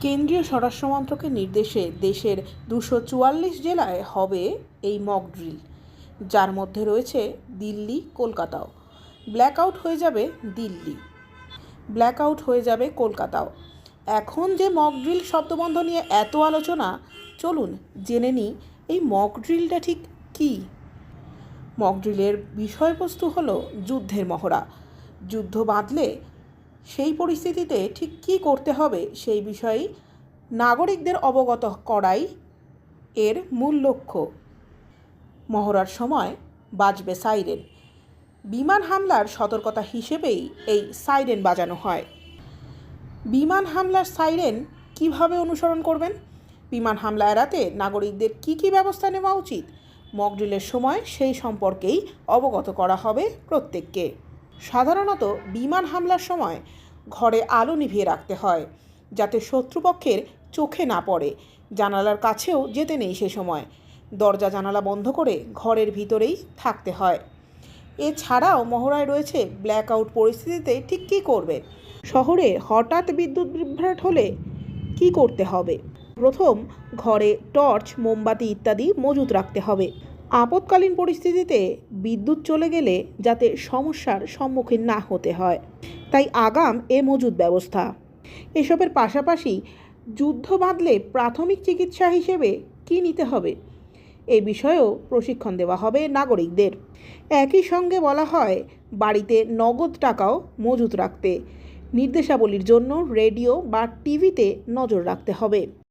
কেন্দ্রীয় স্বরাষ্ট্রমন্ত্রকের নির্দেশে দেশের দুশো চুয়াল্লিশ জেলায় হবে এই মক ড্রিল। যার মধ্যে রয়েছে দিল্লি, কলকাতাও। ব্ল্যাকআউট হয়ে যাবে দিল্লি। ব্ল্যাকআউট হয়ে যাবে কলকাতাও। এখন যে মক ড্রিল শব্দবন্ধ নিয়ে এত আলোচনা, চলুন জেনে নিই এই মক ড্রিলটা ঠিক কী? মক ড্রিলের বিষয়বস্তু হলো যুদ্ধের মহড়া। যুদ্ধ বাঁধলে সেই পরিস্থিতিতে ঠিক কী করতে হবে সেই বিষয়ে নাগরিকদের অবগত করাই এর মূল লক্ষ্য। মহড়ার সময় বাজবে সাইরেন। বিমান হামলার সতর্কতা হিসেবেই এই সাইরেন বাজানো হয়। বিমান হামলার সাইরেন কীভাবে অনুসরণ করবেন? বিমান হামলা এড়াতে নাগরিকদের কী কী ব্যবস্থা নেওয়া উচিত? মকড্রিলের সময় সেই সম্পর্কেই অবগত করা হবে প্রত্যেককে। সাধারণত বিমান হামলার সময় ঘরে আলো নিভিয়ে রাখতে হয়, যাতে শত্রুপক্ষের চোখে না পড়ে। জানালার কাছেও যেতে নেই সে সময়। দরজা জানালা বন্ধ করে ঘরের ভিতরেই থাকতে হয়। এছাড়াও মহড়ায় রয়েছে ব্ল্যাকআউট পরিস্থিতিতে ঠিক কী করবে শহরে হঠাৎ বিদ্যুৎ বিভ্রাট হলে কি করতে হবে? প্রথম, ঘরে টর্চ, মোমবাতি ইত্যাদি মজুত রাখতে হবে। আপৎকালীন পরিস্থিতিতে বিদ্যুৎ চলে গেলে যাতে সমস্যার সম্মুখীন না হতে হয়। তাই আগাম এ মজুদ ব্যবস্থা। এসবের পাশাপাশি যুদ্ধ বাঁধলে প্রাথমিক চিকিৎসা হিসেবে কি নিতে হবে? এ বিষয়েও প্রশিক্ষণ দেওয়া হবে নাগরিকদের। একই সঙ্গে বলা হয়, বাড়িতে নগদ টাকাও মজুত রাখতে। নির্দেশাবলীর জন্য রেডিও বা টিভিতে নজর রাখতে হবে।